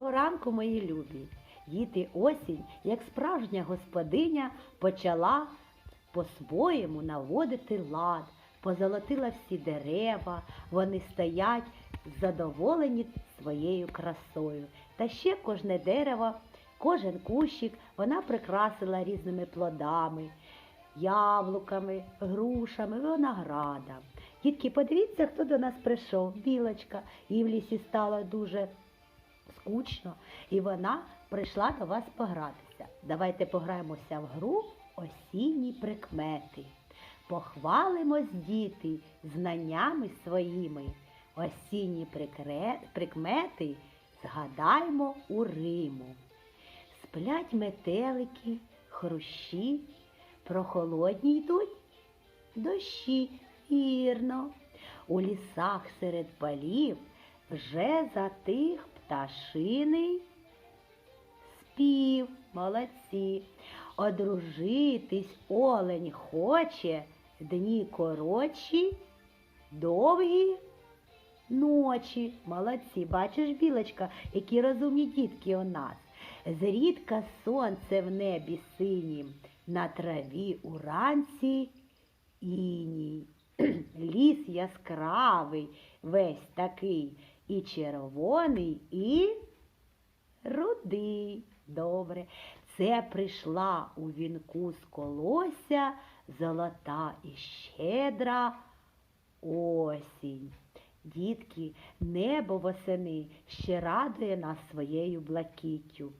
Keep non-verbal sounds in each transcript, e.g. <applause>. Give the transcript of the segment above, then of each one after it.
Ранку, мої любі, діти осінь, як справжня господиня, почала по-своєму наводити лад, позолотила всі дерева, вони стоять задоволені своєю красою. Та ще кожне дерево, кожен кущик вона прикрасила різними плодами, яблуками, грушами, виноградом. Дітки, подивіться, хто до нас прийшов. Білочка. Їй в лісі стало дуже скучно, і вона прийшла до вас погратися. Давайте пограємося в гру осінні прикмети. Похвалимось, діти, знаннями своїми. Осінні прикмети згадаймо у Риму. Сплять метелики, хрущі, прохолодні йдуть дощі, вірно. У лісах серед полів вже затих пташиний спів, молодці. Одружитись олень хоче, дні коротші, довгі ночі. Молодці. Бачиш, білочка, які розумні дітки у нас. Зрідка сонце в небі синім, на траві уранці іній. <clears throat> Ліс яскравий, весь такий, і червоний, і рудий. Добре. Це прийшла у вінку з колося золота і щедра осінь. Дітки, небо восени ще радує нас своєю блакиттю.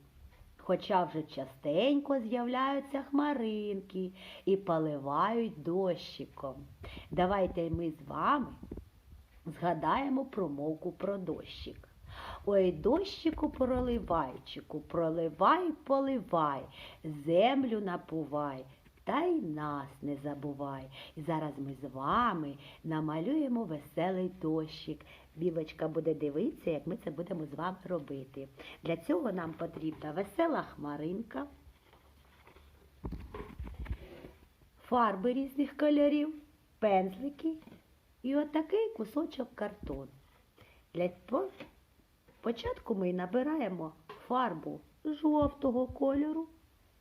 Хоча вже частенько з'являються хмаринки і поливають дощиком. Давайте ми з вами згадаємо промовку про дощик. Ой, дощику проливайчику, проливай, поливай, землю напувай, та й нас не забувай. І зараз ми з вами намалюємо веселий дощик. Білочка буде дивитися, як ми це будемо з вами робити. Для цього нам потрібна весела хмаринка, фарби різних кольорів, пензлики і отакий кусочок картону. Для по- Спочатку ми набираємо фарбу жовтого кольору,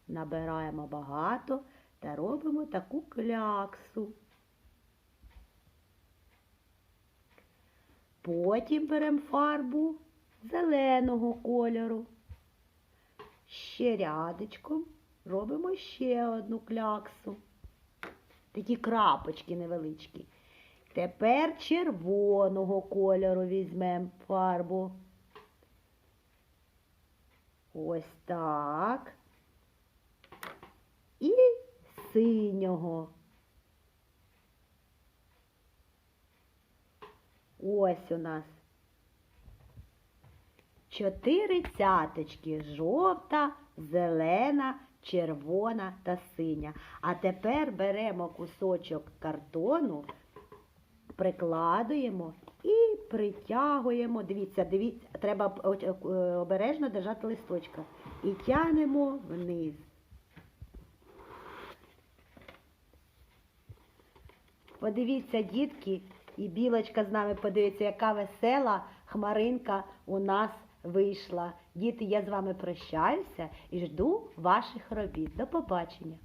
набираємо багато та робимо таку кляксу. Потім беремо фарбу зеленого кольору. Ще рядочком робимо ще одну кляксу. Такі крапочки невеличкі. Тепер червоного кольору візьмемо фарбу. Ось так. І синього. Ось у нас чотири цяточки жовта, зелена, червона та синя. А тепер беремо кусочок картону, прикладуємо і притягуємо. Дивіться, дивіться, треба о- обережно держати листочка. І тянемо вниз. Подивіться, дітки, і білочка з нами подивиться, яка весела хмаринка у нас вийшла. Діти, я з вами прощаюся і жду ваших робіт. До побачення.